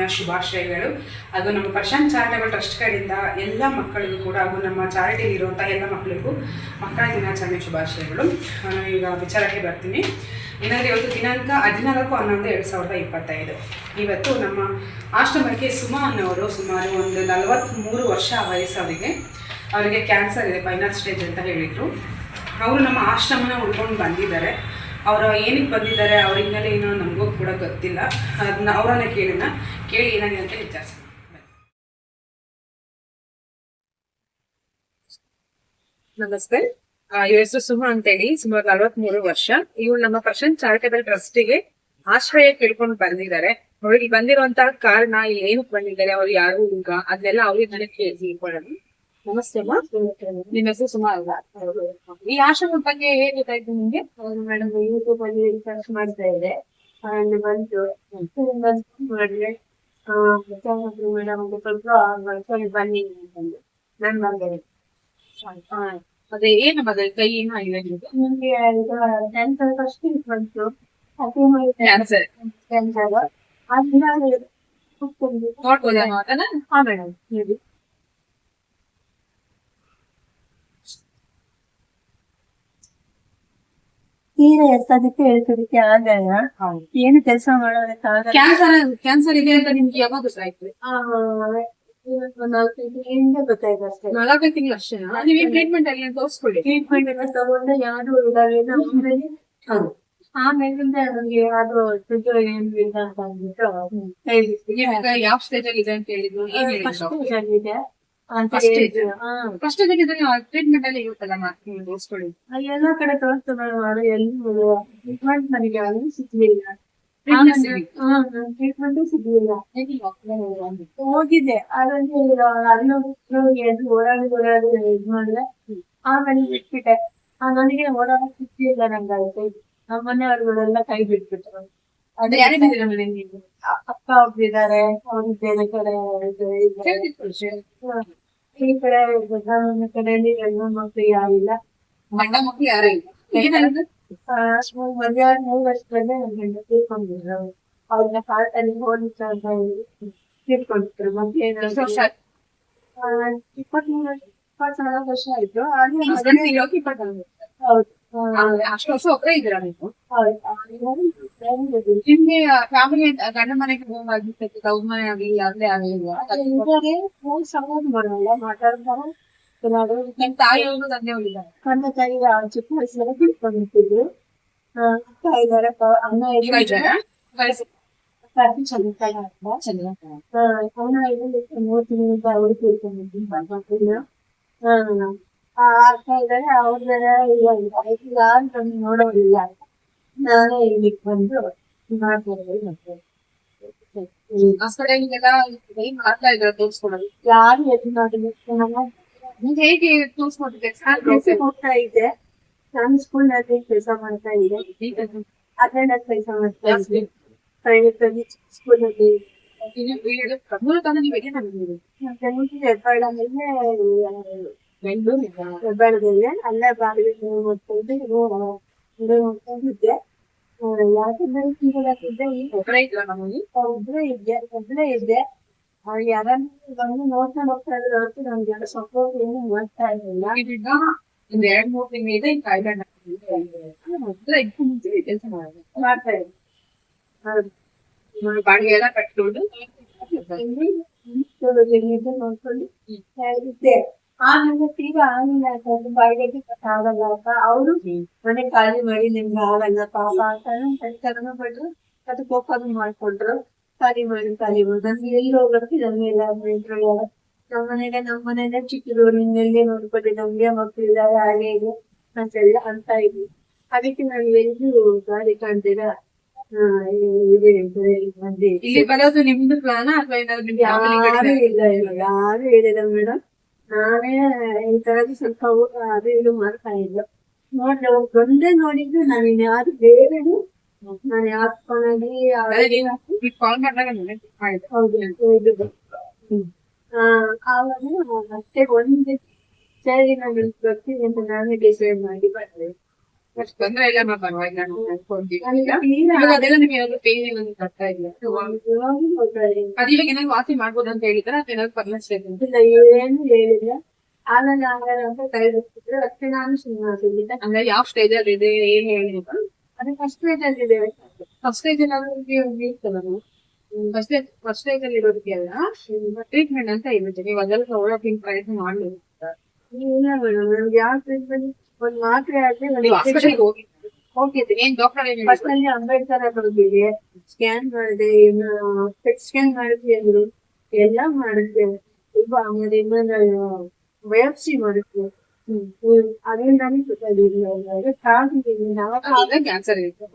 ದಿನಾಚರಣೆಯ ಶುಭಾಶಯಗಳು. ಹಾಗೂ ನಮ್ಮ ಪ್ರಶಾಂತ್ ಚಾರಿಟಬಲ್ ಟ್ರಸ್ಟ್ ಕಡೆಯಿಂದ ಎಲ್ಲ ಮಕ್ಕಳಿಗೂ ಕೂಡ ಹಾಗೂ ನಮ್ಮ ಚಾರಿಟಿಲಿ ಇರುವಂಥ ಎಲ್ಲ ಮಕ್ಕಳಿಗೂ ಮಕ್ಕಳ ದಿನಾಚರಣೆ ಶುಭಾಶಯಗಳು. ನಾನು ಈಗ ವಿಚಾರಕ್ಕೆ ಬರ್ತೀನಿ. ಏನಂದರೆ ಇವತ್ತು ದಿನಾಂಕ ಹದಿನಾಲ್ಕು ಹನ್ನೊಂದು ಎರಡು ಸಾವಿರದ ಇಪ್ಪತ್ತೈದು. ಇವತ್ತು ನಮ್ಮ ಆಶ್ರಮಕ್ಕೆ ಸುಮಾ ಅನ್ನೋರು ಸುಮಾರು ಒಂದು ನಲವತ್ತ್ಮೂರು ವರ್ಷ ವಯಸ್ಸವರಿಗೆ ಅವರಿಗೆ ಅವರಿಗೆ ಕ್ಯಾನ್ಸರ್ ಇದೆ ಫೈನಲ್ ಸ್ಟೇಜ್ ಅಂತ ಹೇಳಿದರು. ಅವರು ನಮ್ಮ ಆಶ್ರಮನ ಉಳ್ಕೊಂಡು ಬಂದಿದ್ದಾರೆ. ಅವರು ಏನಕ್ಕೆ ಬಂದಿದ್ದಾರೆ, ಅವ್ರ ಹಿನ್ನೆಲೆ ಏನೋ ನಮಗೂ ಕೂಡ ಗೊತ್ತಿಲ್ಲ. ಅದನ್ನ ಅವರನ್ನೇ ಕೇಳೋಣ. ಕೇಳಿ ಏನಾಗಿದೆ ಅಂತ ವಿಚಾರಿಸೋಣ. ನಮಸ್ತೆ. ಇವ್ರ ಹೆಸರು ಸುಮ ಅಂತೇಳಿ ಸುಮಾರು ನಲವತ್ಮೂರು ವರ್ಷ. ಇವ್ರು ನಮ್ಮ ಪ್ರಶಾಂತ್ ಚಾರಿಟಬಲ್ ಟ್ರಸ್ಟಿಗೆ ಆಶ್ರಯ ಕೇಳ್ಕೊಂಡು ಬಂದಿದ್ದಾರೆ. ಅವ್ರಿಗೆ ಬಂದಿರುವಂತ ಕಾರಣ ಇಲ್ಲಿ ಏನಕ್ಕೆ ಬಂದಿದ್ದಾರೆ ಅವ್ರು ಯಾರು ಈಗ ಅದನ್ನೆಲ್ಲ ಅವ್ರಿಗೆ ನನಗೆ ಕೇಳಿ ತಿಳ್ಕೊಳ್ಳೋಣ ನಮಸ್ತೆ ಅಮ್ಮ. ನಿಮ್ಮ ಹೆಸರು ಸುಮಾ ಅಲ್ಲ ಈ ಆಶ್ರಮದ ಬಗ್ಗೆ ಹೇಗೆ ಗೊತ್ತಾಯ್ತು ನಿಮ್ಗೆ? ಮೇಡಮ್ ಯೂಟ್ಯೂಬ್ ಅಲ್ಲಿ ಸರ್ಚ್ ಮಾಡ್ತಾ ಇದೆ ಬಂತು ಬಂದು ಮಾಡಿದ್ರೆ ಮೇಡಮ್ ಸ್ವಲ್ಪ ಬನ್ನಿ ಅಂತಂದು. ನಾನು ಬಂದೆ ಆ, ಅದೇ ಏನು ಮಗ ಕೈ ಏನಾಗಿದೆ ನಿಮ್ಗೆ ನಿಮ್ಗೆ ಟೆಂತ್ ಫಸ್ಟ್ ಬಂತು ಕ್ಯಾನ್ಸರ್ ಕ್ಯಾನ್ಸರ್ ಅದನ್ನ ಹಾ ಮೇಡಮ್ ಹೇಳಿ. ತೀರಾ ಎತ್ತದಕ್ಕೆ ಹೇಳ್ಕೊಡಕ್ಕೆ ಆಗಲ್ಲ ಏನು ಕೆಲಸ ಮಾಡೋದಕ್ಕೆ ಆಗಲ್ಲ ಕ್ಯಾನ್ಸರ್ ಕ್ಯಾನ್ಸರ್ ಇದೆ ಅಂತ ನಿಮ್ಗೆ ಯಾವಾಗ ಗೊತ್ತಾಯ್ತು? ನಾಲ್ಕು ತಿಂಗಳು ಅಷ್ಟೇ ನೀವು ಟ್ರೀಟ್ಮೆಂಟ್ ಅಲ್ಲಿ ತೋರಿಸ್ಕೊಳ್ಳಿ. ಟ್ರೀಟ್ಮೆಂಟ್ ಎಲ್ಲ ತಗೊಂಡು ಯಾರು ಇದಾವೇನೋ ಆಮೇಲೆ ಆಮೇಲಿಂದ ನಮ್ಗೆ ಯಾರು ಶುದ್ಧ ಏನು ಇಲ್ಲ ಅಂತ ಅಂದ್ಬಿಟ್ಟು ಯಾವ ಸ್ಟೇಜ್ ಅಲ್ಲಿ ಇದೆ ಅಂತ ಹೇಳಿದ್ರು ಫಸ್ಟ್ ಟ್ರೀಟ್ಮೆಂಟ್ ಅಲ್ಲಿ ಇರುತ್ತಲ್ಲ ಎಲ್ಲಾ ಎಲ್ಲ ಕಡೆ ತೋರಿಸ್ತಾರೆ ಮಾಡಿ ಎಲ್ಲಿ ಟ್ರೀಟ್ಮೆಂಟ್ ನನಗೆ ಅಲ್ಲಿ ಸಿಗ್ಲಿಲ್ಲ? ಟ್ರೀಟ್ಮೆಂಟ್ ಸಿಗ್ಲಿಲ್ಲ. ಹೋಗಿದ್ದೆ ಅದ್ರಲ್ಲಿ ಅಲ್ಲೂ ಓಡಾಡಿ ಓಡಾಡಿ ಇದ್ ಮಾಡಿದೆ. ಆಮೇಲೆ ಬಿಟ್ಬಿಟ್ಟೆ ನನಗೆ ಓಡಾಡಕ್ ಸಿಗ್ಲಿಲ್ಲ ನಂಗೆ ಆಯ್ತು ನಮ್ಮ ಮನೆಯವ್ರುಗಳೆಲ್ಲ ಕೈ ಬಿಟ್ಬಿಟ್ರು. ಅಕ್ಕ ಒಬ್ರಿದ್ದಾರೆ ಅವ್ರು ಬೇರೆ ಕಡೆ. ಈ ಕಡೆ ನಮ್ಮ ಕಡೆಯಲ್ಲಿ ಹೆಣ್ಣು ಮಕ್ಳು ಯಾರಿಲ್ಲ ಗಂಡ ಮಕ್ಳು ಯಾರು ಇಲ್ಲ? ಮದ್ವೆ ಮೂರ್ ವರ್ಷದಲ್ಲೇ ನನ್ ಗಂಡ ತೀರ್ಕೊಂಡಿದ್ರು. ಅವ್ರನ್ನ ಹೋಲಿಸ ಅಂತ ಹೇಳಿ ತೀರ್ಕೊಂಡಿದ್ರು. ಆಯ್ತು? ಇಪ್ಪತ್ಮೂರು ಇಪ್ಪತ್ನಾಲ್ಕು ವರ್ಷ ಆಯ್ತು. ಆದ್ರೆ. ಹೌದು. ಆ, ಅಷ್ಟು ವರ್ಷ ಒಬ್ಬರೇ ಇದ್ದೀರಾ ನೀವು ಹೌದು ಹೌದು ನಿಮ್ಗೆ ಫ್ಯಾಮಿಲಿ ಗಂಡ ಮನೆಗೆ ಹೋಗಿರ್ತೈತೆ ತವ್ರ ಮನೆ ಆಗಲಿ ಯಾವ್ದೇ ಆಗಲಿಲ್ವಾ ಇದ್ದಾರೆ ಮೂರ್ ಸಮಾನ ಬರಲ್ಲ ಮಾತಾಡ್ತಾರೆ ಏನಾದ್ರು ನಿಮ್ ತಾಯಿಯವರು ತಂದೆ ಇದ್ದಾರೆ ತಂದೆ ತಾಯಿ ಚಿಕ್ಕ ವಯಸ್ಸಲ್ಲಿ ಬಿಟ್ಕೊಂಡಿರ್ತಿದ್ರು ಆ, ಅಕ್ಕ ಇದಾರೆ ಪ- ಅಣ್ಣ ಈಗ ಇದ್ದಾರೆ ಇದ್ದಾರಾ ವಯಸ್ಸು ಕಾಫಿ ಚಂದ್ರಕಾಯಿ ಅಂತ ಚೆನ್ನಾಗಿ ಅವನ ಐದು ಮೂರು ತಿಂಗಳಿಂದ ಅವರು ತೀರ್ಕೊಂಡಿದ್ದು ಮಕ್ಕಳು ಆ ಅಕ್ಕ ಇದ್ದಾರೆ. ಈಗ ನಮ್ಗೆ ನೋಡೋರಿಲ್ಲ ನಾನೇ ಇಲ್ಲಿಗೆ ಬಂದು ಮಾಡ್ತಾರೆ ಆ ಕಡೆ ಏನ್ ಮಾಡ್ತಾ ಇದ್ದಾರೆ ತೋರಿಸ್ಕೊಡೋದು. ಯಾರು ಎದ್ದು ನೋಡಿದ್ರು ಹೇಗೆ ತೋರಿಸ್ಕೊಟ್ಟಿದ್ದೆ? ಹೋಗ್ತಾ ಇದ್ದೆ. ನಾನು ಸ್ಕೂಲ್ನಲ್ಲಿ ಕೆಲಸ ಮಾಡ್ತಾ ಇದ್ದೆ. ಅಟೆಂಡರ್ ಕೆಲಸ ಮಾಡ್ತಾ ಇದ್ದೆ. ಪ್ರೈವೇಟ್ ಅಲ್ಲಿ ಸ್ಕೂಲ್ ಅಲ್ಲಿ ಮೂಲತಃ ನೀವು ಎಲ್ಲಿ ಬಂದಿದ್ದೀರಿ ಹೆಬ್ಬಾಳದಲ್ಲಿ ಬೆಂಗಳೂರು ಹೆಬ್ಬಾಳದಲ್ಲಿ ಅಲ್ಲೇ ಬಾಗಿಲು ನೋಡ್ಕೊಂಡು ಇದು ನೋಡ್ಕೊಂಡಿದ್ದೆ ಯಾಕಂದ್ರೆ ಹಾಕಿದ್ದೆ ಒಬ್ಬರೇ ನಮಗೆ ಒಬ್ರೇ ಇದ್ದೆ ಒಬ್ಬರೇ ಇದ್ದೆ ಯಾರನ್ನ ಬಂದು ನೋಡ್ಕೊಂಡು ಹೋಗ್ತಾ ಇದ್ರೆ ಹೊರತು ನಮ್ಗೆ ಯಾರು ಸಪೋರ್ಟ್ ಏನು ಮಾಡ್ತಾ ಇರಲಿಲ್ಲ ಈಗ ಒಂದ್ ಎರಡ್ ಮೂರ್ ಈಗ ಥೈಲ್ಯಾಂಡ್ ಮೊದಲ ಇದಕ್ಕೂ ಮುಂಚೆ ಕೆಲಸ ಮಾಡ್ತಾ ನೋಡಿ ಬಾಡಿಗೆ ಎಲ್ಲ ಕಟ್ಕೊಂಡು ಇದು ನೋಡ್ಕೊಂಡು ಇದ್ದೆ ಆಮೇಲೆ ತೀರಾ ಆಗಿಲ್ಲ ಯಾಕಂದ್ರೆ ಬಾಯಿಗೆ ಆಗಲ್ಲ ಅಂತ. ಅವರು ಮನೆ ಖಾಲಿ ಮಾಡಿ ನಿಮ್ಗೆ ಆಗಲ್ಲ ಪಾಪ ಅಂತ ಕರ್ಮ ಪಟ್ರು ಅದು ಕೋಪದ ಮಾಡ್ಕೊಂಡ್ರು. ಖಾಲಿ ಮಾಡಿ ಖಾಲಿ ಮಾಡಿ. ನಮ್ಗೆ ಎಲ್ಲಿ ಹೋಗ್ಬೇಕು ನಮ್ಗೆ ಎಲ್ಲ ಇದ್ರು ನಮ್ಮ ಮನೆಗೆ ನಮ್ಮ ಮನೆನೇ ಚಿಕ್ಕದು ನಿನ್ನೆಲ್ಲೇ ನೋಡ್ಕೊಳ್ಳಿ ನಮ್ಗೆ ಮಕ್ಳು ಇದಾರೆ ಹಾಗೆ ಇದೆ. ಅಂತೆಲ್ಲ ಅಂತ ಇದ್ವಿ. ಅದಕ್ಕೆ ನಾವು ಎಲ್ರು ಗಾಡಿ ಕಾಣ್ತೀರ ಇಲ್ಲಿ ಬರೋದು ನಿಮ್ದು ಪ್ಲಾನ್ ಅಥವಾ ಯಾರು ಇಲ್ಲ ಯಾರು ಹೇಳಿಲ್ಲ ಮೇಡಮ್ ನಾನೇ ಈ ತರದ್ದು ಸ್ವಲ್ಪ ಅದು ಇದು ಮಾಡ್ತಾ ಇದ್ದೆ ನೋಡ್ದೆ ಒಂದೇ ನೋಡಿದ್ದು ನಾನು ಇನ್ಯಾರು ಬೇರೆನು ನಾನು ನೀವು. ಆ, ಆವಾಗ ಮತ್ತೆ ಒಂದು ಸರಿ ನಾನು ಬರ್ತೀನಿ ಅಂತ ನಾನೇ ಡಿಸೈಡ್ ಮಾಡಿ ಬಂದೆ. ಅಷ್ಟ್ ತೊಂದ್ರೆ ಇಲ್ಲ ಅದೆಲ್ಲ ನಿಮ್ಗೆ ಏನಾದ್ರು ಪೇನ್ ಏನಾದ್ರು ಬರ್ತಾ ಇಲ್ಲ. ಅದ್ ಇವಾಗ ಏನಾದ್ರು ವಾಸಿ ಮಾಡ್ಬೋದು ಅಂತ ಹೇಳಿದ್ರೆ ಅದೇನಾದ್ರು ಪರ್ಮನೆಂಟ್ ಇಲ್ಲ ಏನು ಹೇಳಿಲ್ಲ. ಆಮೇಲೆ ಆಮೇಲೆ ಅಂತ ಕೈ ಬಿಟ್ಟಿದ್ರು ಅಷ್ಟೇ ನಾನು ಸುಮ್ಮನೆ ಆಗಿದ್ದೆ ಅಂದ್ರೆ ಯಾವ ಸ್ಟೇಜ್ ಅಲ್ಲಿ ಇದೆ ಏನ್ ಹೇಳಿದ್ರು? ಅದೇ ಫಸ್ಟ್ ಸ್ಟೇಜ್ ಅಲ್ಲಿ ಇದೆ. ಫಸ್ಟ್ ಸ್ಟೇಜ್ ಅಲ್ಲಿ ಫಸ್ಟ್ ಫಸ್ಟ್ ಸ್ಟೇಜ್ ಅಲ್ಲಿ ಇರೋದಕ್ಕೆ ಅಲ್ಲ ಟ್ರೀಟ್ಮೆಂಟ್ ಅಂತ ಇರುತ್ತೆ ನೀವು ಅದೆಲ್ಲ ಪ್ರಯತ್ನ ಮಾಡ್ಲಿ ಇಲ್ಲ ಮೇಡಮ್ ನಮ್ಗೆ ಯಾವ ಟ್ರೀಟ್ಮೆಂಟ್ ಒಂದ್ ಮಾತ್ರೆ ಆದ್ರೆ ನೀವು ಹಾಸ್ಪಿಟಲ್ ಹೋಗಿ ಹೋಗಿದ್ದೆ ಏನ್ ಡಾಕ್ಟರ್ ಏನ್ ಫಸ್ಟ್ ಅಲ್ಲಿ ಅಂಬೇಡ್ಕರ್ ಬರ್ದಿದೆ ಸ್ಕ್ಯಾನ್ ಮಾಡಿದೆ ಇನ್ನು ಪೆಟ್ ಸ್ಕ್ಯಾನ್ ಮಾಡಿದ್ವಿ ಅಂದ್ರು. ಎಲ್ಲ ಮಾಡಿದ್ವಿ ಈಗ ಆಮೇಲೆ ಇನ್ನೊಂದು ಬಯೋಪ್ಸಿ ಮಾಡಿದ್ವಿ ಅದರಿಂದಾನೇ ಗೊತ್ತಾಗಿಲ್ಲ ಕಾಡಿದ್ದೀನಿ ನಾವು ಹೇಳಿದ್ರೆ ಕ್ಯಾನ್ಸರ್ ಇರುತ್ತೆ.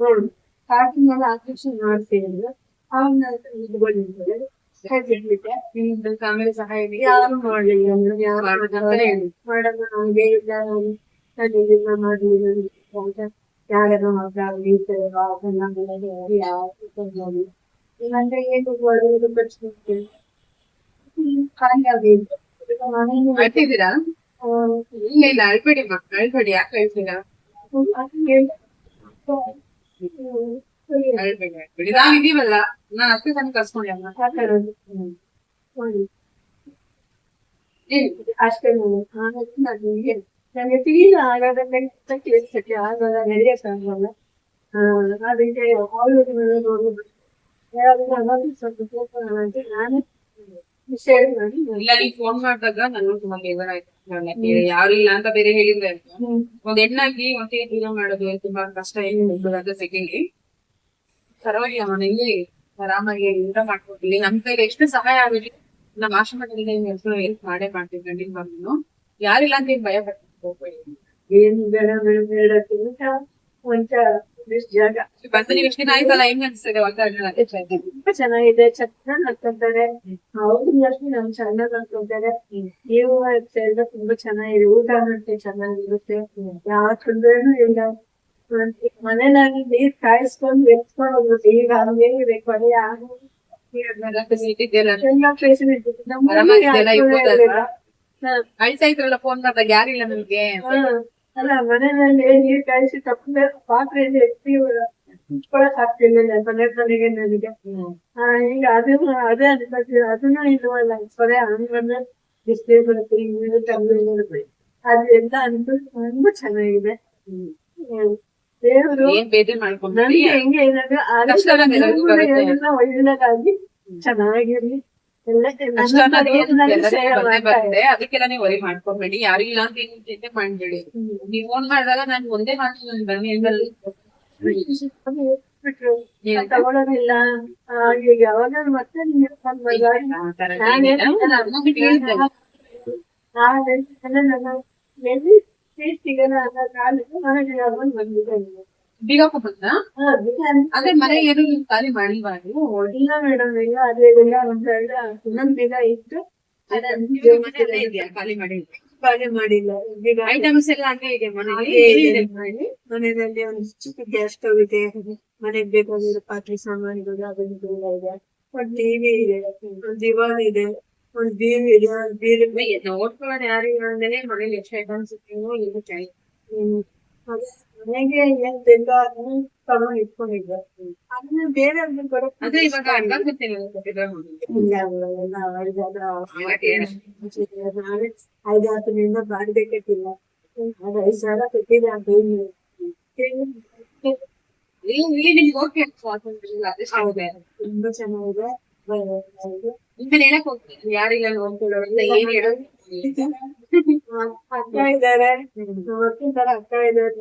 ಕಾಡಿನೆಲ್ಲ ಆಪರೇಷನ್ ಮಾಡ್ತೀವಿ ಅಂದ್ರೆ. ಅವಾಗ ನಾನು ಇದು ಬಂದಿದ್ದೆ ಹೇಳ್ಬಿಟ್ಬಿಟ್ಟೆ ನಿಮ್ದು ಆಮೇಲೆ ಸಹಾಯ ಇದೆ. ಯಾರು ಮಾಡ್ಲಿಲ್ಲ ಅಂದ್ರೆ. ಯಾರು ಮಾಡ್ಬೇಕಂತಾನೆ ಹೇಳಿ. ಮಾಡಮ್ಮ ಹಂಗೆ ಇಲ್ಲ. ಯಾರು ಅಳ್ತಿದ್ದೀರಾ ಇಲ್ಲ ಇಲ್ಲ ಅಳ್ಬೇಡಿ ಅಳ್ಬೇಡಿ ಯಾಕೆ ಅಳ್ತೀರಾ? ಅಳ್ಬೇಡಿ ಅಳ್ಬೇಡಿ. ನಾವ್ ಇದೀವಲ್ಲ ನಾನ್ ಅಷ್ಟೇ ತನಕ ಕರ್ಸ್ಕೊಂಡೆ. ಅಷ್ಟೇ ನಾನು ಫೀಲ್ ಆಗಾದ ನನಗೆ ಫೀಲ್ ಆಗೋದಕ್ಕೆ ಕೇಳಿಸಕ್ಕೆ ಸರ್ ನಡೆಯಕ್ಕಾಗಲ್ಲ ಅದಕ್ಕೆ ಆಲ್ರೆಡಿ ಮೇಲೆ ನೋಡ್ಬೋದು ಯಾರಾದ್ರೂ ಅನ್ನೋದು ಸ್ವಲ್ಪ ಅಂತ ನಾನು ಶೇರ್ ಮಾಡಿ ಇಲ್ಲ ನೀವ್ ಫೋನ್ ಮಾಡಿದಾಗ ನಾನು ತುಂಬಾ ಬೇಜಾರ್ ಆಯ್ತು. ನಾನ್ ಯಾಕೆ ಯಾರು ಇಲ್ಲ ಅಂತ ಬೇರೆ ಹೇಳಿದ್ರೆ. ಒಂದ್ ಹೆಣ್ಣಾಗಿ ಒಂದೇ ಜೀವನ ಮಾಡೋದು ತುಂಬಾ ಕಷ್ಟ ಏನು ಸೆಕೆಂಡ್ಲಿ ಪರವಾಗಿಲ್ಲ ಮನೆಯಲ್ಲಿ ಆರಾಮಾಗಿ ಊಟ ಮಾಡ್ಕೊತೀವಿ ನಮ್ ಕೈಲಿ ಎಷ್ಟು ಸಹಾಯ ಆಗುತ್ತೆ ನಮ್ಮ ಆಶ್ರಮದಲ್ಲಿ ಹೆಲ್ಪ್ ಮಾಡೇ ಮಾಡ್ತೀವಿ ಗಂಡಿನ ಬಂದು ಯಾರಿಲ್ಲ ಅಂತ ಭಯ ಪಡ್ಕೊಂಡು ಹೋಗ್ಬೇಡಿ ಏನು ಬೇಡ ಬೇಡ ಬೇಡ ಅಂತ ಒಂಚ ಇಷ್ಟ್ ಜಾಗ ಹೆಂಗ್ ಚೆನ್ನಾಗಿದೆ ಚೆನ್ನಾಗ್ ನಡ್ಕೊಂತಾರೆ ಅವ್ರು ಅಷ್ಟೇ ನಮ್ ಚೆನ್ನಾಗ್ ನಡ್ಕೊಂತಾರೆ ನೀವು ಎಲ್ಲ ತುಂಬಾ ಚೆನ್ನಾಗಿದೆ ಊಟ ಮತ್ತೆ ಚೆನ್ನಾಗಿರುತ್ತೆ ಯಾವ ತೊಂದ್ರೆನೂ ಇಲ್ಲ ಮನೇಲಿ ನೀರ್ ಕಾಯಿಸ್ಕೊಂಡು ಎತ್ಕೊಂಡು ಹೋಗ್ಬಿಟ್ಟು ಈಗ ಹಂಗೇನಿದೆ ಕೊನೆ ಇದೆಯಲ್ಲ ಎಲ್ಲ ಫೆಸಿಲಿಟಿ ಆರಾಮಾಗಿದೆಯಲ್ಲ, ಇರ್ಬೋದಲ್ವಾ? ಅಳ್ತಾ ಇದ್ರಲ್ಲ ಫೋನ್ ಮಾಡ್ದಾಗ ಯಾರಿಲ್ಲ ನಿಮ್ಗೆ. ಅಲ್ಲ ಮನೆಯಲ್ಲಿ ನೀರ್ ಕಾಯಿಸಿ ತಪ್ಪದೆ ಪಾತ್ರೆಯಲ್ಲಿ ಎತ್ತಿ ಇಟ್ಕೊಳಕ್ ಆಗ್ತಿರ್ಲಿಲ್ಲ ಮನೆ ಮನೆಗೆ ನನಗೆ. ಈಗ ಅದನ್ನು ಅದೇ ಅನ್ಕೊಳ್ತೀವಿ ಅದನ್ನು ಇಲ್ವಲ್ಲ ಬರೇ ಹಂಗಂದ್ರೆ ಬಿಸಿಲು ಬರುತ್ತೆ ತಂದು ಅದು ಎಲ್ಲ ಅನ್ಕೊಂಡು ತುಂಬಾ ಚೆನ್ನಾಗಿದೆ. ಹ್ಮ್. ದೇವ್ರು ನನ್ಗೆ ಹೆಂಗೆ ಏನಂದ್ರೆ. ಒಳ್ಳೆದಾಗಿ ಚೆನ್ನಾಗಿರ್ಲಿ. ಅದಕ್ಕೆಲ್ಲ ನೀವು ವರಿ ಮಾಡ್ಕೊಬೇಡಿ ಯಾರು ಇಲ್ಲ ಅಂತ ಏನು ಚಿಂತೆ ಮಾಡ್ಬೇಡಿ ನೀವ್ ಫೋನ್ ಮಾಡಿದಾಗ ನಾನು ಒಂದೇ ಮಾತು ನಾನು ಬನ್ನಿ ಈಗ ಯಾವಾಗ ಮತ್ತೆ ನಾನ್ ಸಿಗಲ್ಲ ಅನ್ನೋ ಬೀಗ ಹೋಗುತ್ತಾ ಅದೇ ಮನೆ ಏನು ನೀವು ಖಾಲಿ ಮಾಡಿಲ್ವಾ ನೀವು? ಇಲ್ಲ ಮೇಡಮ್ ಈಗ ಅದೇ ಇಲ್ಲ. ಒಂದ್ ಎರಡು ಇನ್ನೊಂದ್ ಬೀಗ ಇತ್ತು. ಇವಾಗ ಮನೆ ಅಲ್ಲೇ ಇದೆಯಾ? ಖಾಲಿ ಮಾಡಿಲ್ಲ ಖಾಲಿ ಮಾಡಿಲ್ಲ. ಬೀಗ ಐಟಮ್ಸ್ ಎಲ್ಲ ಹಂಗೆ ಇದೆ. ಮನೆಯಲ್ಲಿ? ಒಂದು ಚಿಕ್ಕ ಗ್ಯಾಸ್ ಸ್ಟವ್ ಇದೆ. ಮನೆಗೆ ಬೇಕಾಗಿರೋ ಪಾತ್ರೆ ಸಾಮಾನುಗಳು ಇದೆ. ಒಂದ್ ಟಿವಿ ಇದೆ. ಒಂದ್ ದಿವಾನ್ ಇದೆ. ಒಂದ್ ಬೀರ್ ಇದೆ. ಒಂದ್ ಬೀರ್ ನೋಡ್ಕೊಳ್ಳೋದು ಯಾರಿಗೆ ಮನೇಲಿ ಎಷ್ಟು ಐಟಮ್ಸ್ ಏನು ಚೆನ್ನಾಗಿ ಹ್ಮ್. ಮನೆಗೆ ಏನ್ ಬೇಕೋ ಅದನ್ನ ತಗೊಂಡ್ ಇಟ್ಕೊಂಡಿದ್ದೆ ಅದನ್ನ ಬೇರೆ ಕೊಡಕ್ ಅದೇ ಇವಾಗ ಐದು ಹತ್ತು ನಿಂದ ಬಾಡಿಗೆ ಕಟ್ಟಿಲ್ಲ ಅದು ಐದು ಸಾವಿರ ಕಟ್ಟಿದೆ ಅಂತ ತುಂಬಾ ಚೆನ್ನಾಗಿದೆ. ಯಾರಿಲ್ಲ ನೋಡ್ಕೊಳ್ಳೋರೆಲ್ಲ ಏನ್ ಹೇಳೋದು? ಅಕ್ಕ ಇದಾರೆ ಇದಾರೆ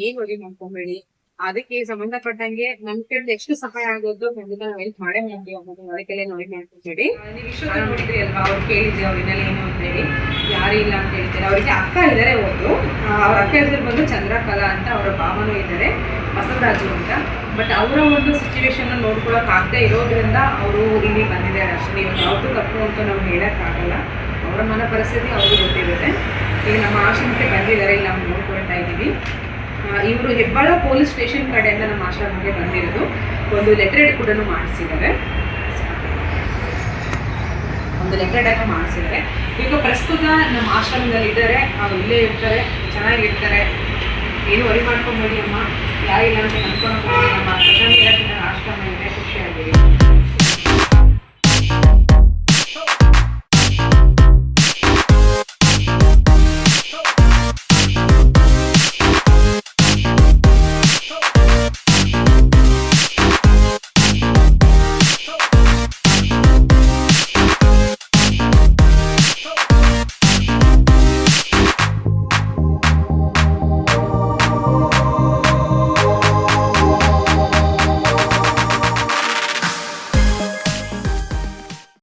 ಏನ್ ಅದಕ್ಕೆ ಸಂಬಂಧಪಟ್ಟಂಗೆ ನಮ್ ಕಡೆ ಎಷ್ಟು ಸಹಾಯ ಆಗೋದು ಖಂಡಿತ ನಾವು ಹೆಲ್ಪ್ ಮಾಡೇ ಮಾಡ್ತೀವಿ ಅನ್ನೋದು ಅದಕ್ಕೆಲ್ಲ ನೋಡಿ ಮಾಡ್ಕೊಬೇಡಿ. ನೋಡಿದ್ರಿ ಅಲ್ವಾ? ಅವ್ರು ಕೇಳಿದ್ರಿ ಅವ್ರನ್ನೆಲ್ಲ ಏನು ಅಂತ ಹೇಳಿ. ಯಾರು ಇಲ್ಲ ಅಂತ ಹೇಳ್ತಾರೆ? ಅವರಿಗೆ ಅಕ್ಕ ಇದ್ದಾರೆ ಒಬ್ರು. ಅವ್ರ ಅಕ್ಕ ಹೆಸರು ಬಂದು ಚಂದ್ರಕಲಾ ಅಂತ ಅವರ ಭಾವನೂ ಇದ್ದಾರೆ. ಬಸವರಾಜು ಅಂತ. ಬಟ್ ಅವರ ಒಂದು ಸಿಚುವೇಶನ್ ನೋಡ್ಕೊಳಕ್ ಆಗದೆ ಇರೋದ್ರಿಂದ ಅವರು ಇಲ್ಲಿ ಬಂದಿದ್ದಾರೆ. ಅಷ್ಟೇ ಯಾವುದು ತಪ್ಪು ಅಂತ ನಾವು ಹೇಳಕ್ಕಾಗಲ್ಲ ಅವರ ಮನ ಪರಿಸ್ಥಿತಿ ಅವ್ರಿಗೆ ಗೊತ್ತಿರುತ್ತೆ. ಈಗ ನಮ್ಮ ಆಶ್ರಮಕ್ಕೆ ಬಂದಿದ್ದಾರೆ, ಇಲ್ಲಿ ನಾವು ನೋಡ್ಕೊಳ್ತಾ ಇದ್ದೀವಿ. ಇವರು ಹೆಬ್ಬಾಳ ಪೊಲೀಸ್ ಸ್ಟೇಷನ್ ಕಡೆಯಿಂದ ನಮ್ಮ ಆಶ್ರಮಕ್ಕೆ ಬಂದಿರೋದು. ಒಂದು ಲೆಟರ್ ಕೂಡ ಮಾಡಿಸಿದ್ದಾರೆ. ಒಂದು ಲೆಟರ್ ಅನ್ನು ಮಾಡಿಸಿದ್ದಾರೆ. ಈಗ ಪ್ರಸ್ತುತ ನಮ್ಮ ಆಶ್ರಮದಲ್ಲಿ ಇದ್ದಾರೆ ಇಲ್ಲೇ ಇರ್ತಾರೆ, ಚೆನ್ನಾಗಿರ್ತಾರೆ. ಏನು ವರಿ ಮಾಡ್ಕೊಂಬೇಡಿ ಅಮ್ಮ. ಯಾರಿಲ್ಲ ಅಂತ ನಮ್ಮ ಆಶ್ರಮ ಶಿಕ್ಷೆ ಆಗಿದೆ